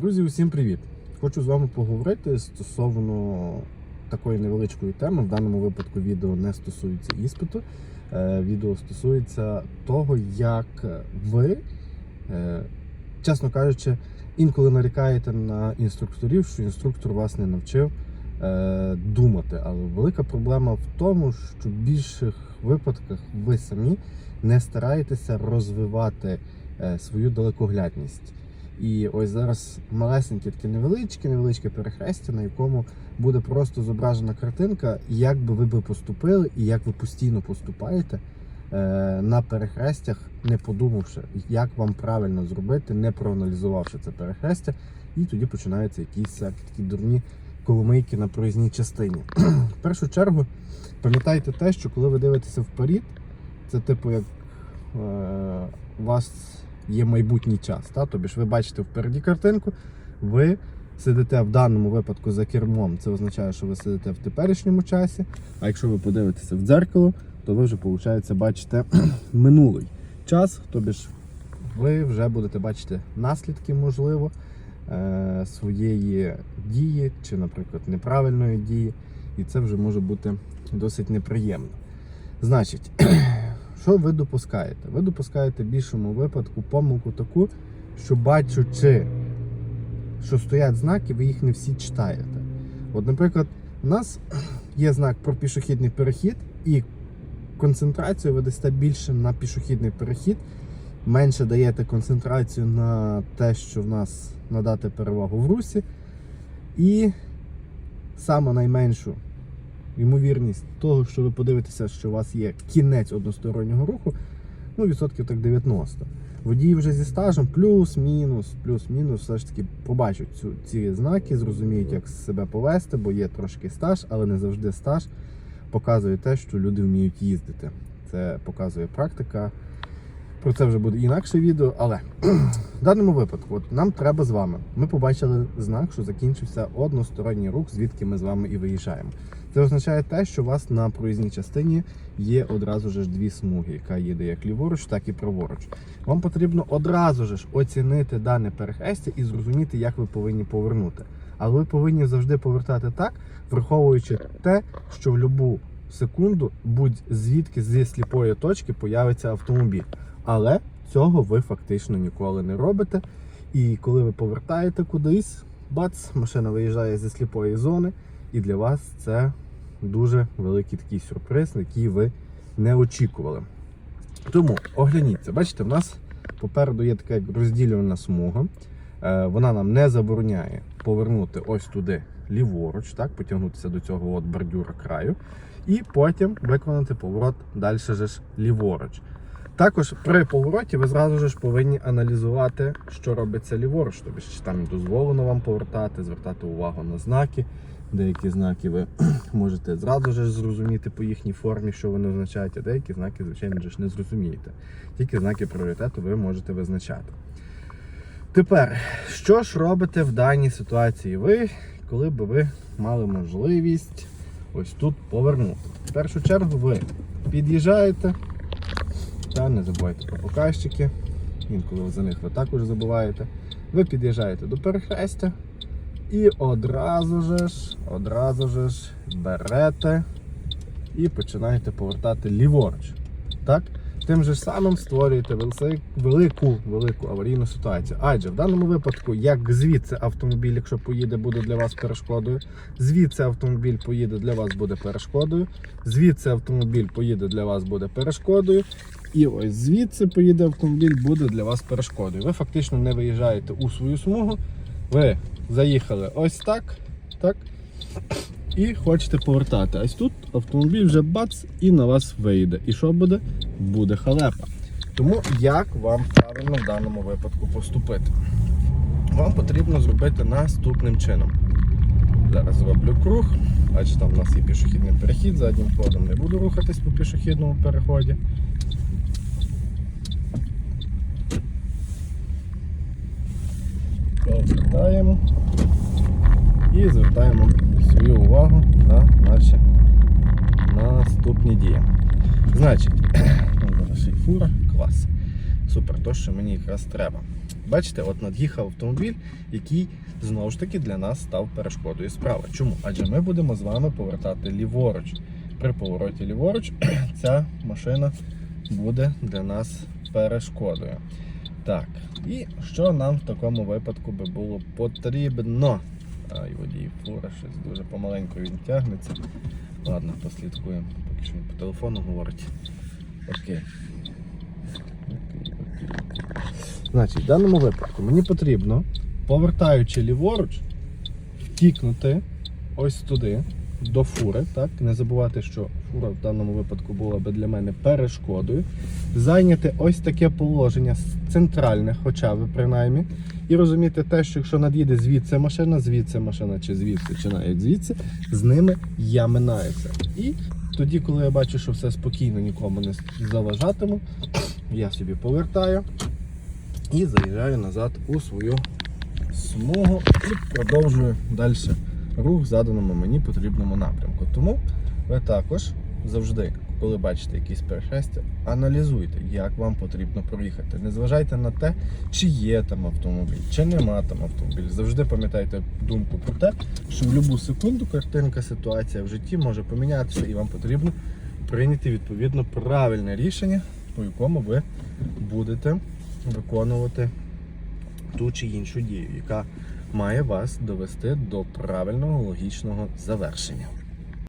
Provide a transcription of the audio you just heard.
Друзі, усім привіт! Хочу з вами поговорити стосовно такої невеличкої теми. В даному випадку відео не стосується іспиту. Е, Відео стосується того, як ви, е, чесно кажучи, інколи нарікаєте на інструкторів, що інструктор вас не навчив е, думати. Але велика проблема в тому, що в більших випадках ви самі не стараєтеся розвивати свою далекоглядність. І ось зараз малесеньке таке невеличке, невеличке перехрестя, на якому буде просто зображена картинка, як би ви би поступили і як ви постійно поступаєте е, на перехрестях, не подумавши, як вам правильно зробити, не проаналізувавши це перехрестя, і тоді починаються якісь такі дурні коломийки на проїзній частині. В першу чергу пам'ятайте те, що коли ви дивитеся вперед, це типу як е, вас є майбутній час. Та? Тобі ж ви бачите впереді картинку, ви сидите в даному випадку за кермом. Це означає, що ви сидите в теперішньому часі. А якщо ви подивитеся в дзеркало, то ви вже, виходить, бачите минулий час. Тобі ж ви вже будете бачити наслідки, можливо, е, своєї дії чи, наприклад, неправильної дії. І це вже може бути досить неприємно. Значить, що ви допускаєте? Ви допускаєте в більшому випадку помилку таку, що бачучи, що стоять знаки, ви їх не всі читаєте. От, наприклад, у нас є знак про пішохідний перехід, і концентрацію ви дасте більше на пішохідний перехід, менше даєте концентрацію на те, що в нас надати перевагу в русі, і саме найменшу ймовірність того, що ви подивитеся, що у вас є кінець одностороннього руху, ну, відсотків так 90. Водії вже зі стажем плюс-мінус, плюс-мінус, все ж таки побачать цю, ці знаки, зрозуміють, як себе повести, бо є трошки стаж, але не завжди стаж показує те, що люди вміють їздити. Це показує практика. Про це вже буде інакше відео, але в даному випадку от нам треба з вами. Ми побачили знак, що закінчився односторонній рух, звідки ми з вами і виїжджаємо. Це означає те, що у вас на проїзній частині є одразу ж дві смуги, яка їде як ліворуч, так і праворуч. Вам потрібно одразу ж оцінити дане перехрестя і зрозуміти, як ви повинні повернути. Але ви повинні завжди повертати так, враховуючи те, що в будь-яку секунду будь-звідки зі сліпої точки появиться автомобіль. Але цього ви фактично ніколи не робите. І коли ви повертаєте кудись, бац, машина виїжджає зі сліпої зони, і для вас це дуже великий такий сюрприз, який ви не очікували. Тому огляніться, бачите, в нас попереду є така розділювана смуга. Е, Вона нам не забороняє повернути ось туди ліворуч, так, потягнутися до цього от бордюра краю, і потім виконати поворот далі ж ліворуч. Також при повороті ви зразу ж повинні аналізувати, що робиться ліворуч, тобто чи там дозволено вам повертати, звертати увагу на знаки. Деякі знаки ви можете зразу ж зрозуміти по їхній формі, що вони означають, а деякі знаки, звичайно ж, не зрозумієте. Тільки знаки пріоритету ви можете визначати. Тепер, що ж робите в даній ситуації ви, коли би ви мали можливість ось тут повернути? В першу чергу ви під'їжджаєте. Та не забувайте про показчики. Інколи за них ви також забуваєте. Ви під'їжджаєте до перехрестя і одразу же ж, одразу же ж берете і починаєте повертати ліворуч. Так? Тим же самим створюєте велику, велику аварійну ситуацію. Адже в даному випадку, як звідси автомобіль, якщо поїде, буде для вас перешкодою, звідси автомобіль поїде для вас буде перешкодою, звідси автомобіль поїде для вас буде перешкодою. І ось звідси поїде автомобіль, буде для вас перешкодою. Ви фактично не виїжджаєте у свою смугу. Ви заїхали ось так, так, і хочете повертати. Ось тут автомобіль вже бац і на вас вийде. І що буде? Буде халепа. Тому як вам правильно в даному випадку поступити? Вам потрібно зробити наступним чином. Зараз зроблю круг. Бачите, там у нас є пішохідний перехід, заднім ходом не буду рухатись по пішохідному переході. Повертаємо і звертаємо свою увагу на наші наступні дії. Значить, ну, зараз й фура, клас. Супер, то, що мені якраз треба. Бачите, от над'їхав автомобіль, який знову ж таки для нас став перешкодою справа. Чому? Адже ми будемо з вами повертати ліворуч. При повороті ліворуч ця машина буде для нас перешкодою. Так, і що нам в такому випадку би було потрібно? Ай, водій фура, щось дуже помаленьку він тягнеться. Ладно, послідкуємо, поки що він по телефону говорить. Окей, окей, окей. Значить, в даному випадку мені потрібно, повертаючи ліворуч, втікнути ось туди, до фури. Так? Не забувати, що фура в даному випадку була би для мене перешкодою. Зайняти ось таке положення центральне, хоча б принаймні, і розуміти те, що якщо над'їде звідси машина, звідси машина, чи звідси, чи навіть звідси, з ними я минаюся. І тоді, коли я бачу, що все спокійно, нікому не заважатиму, я собі повертаю і заїжджаю назад у свою смугу і продовжую далі рух в заданому мені потрібному напрямку. Тому ви також завжди, коли бачите якісь перехрестя, аналізуйте, як вам потрібно проїхати. Не зважайте на те, чи є там автомобіль, чи нема там автомобіль. Завжди пам'ятайте думку про те, що в будь-яку секунду картинка, ситуація в житті може помінятися, і вам потрібно прийняти відповідно правильне рішення, по якому ви будете виконувати ту чи іншу дію, яка має вас довести до правильного логічного завершення.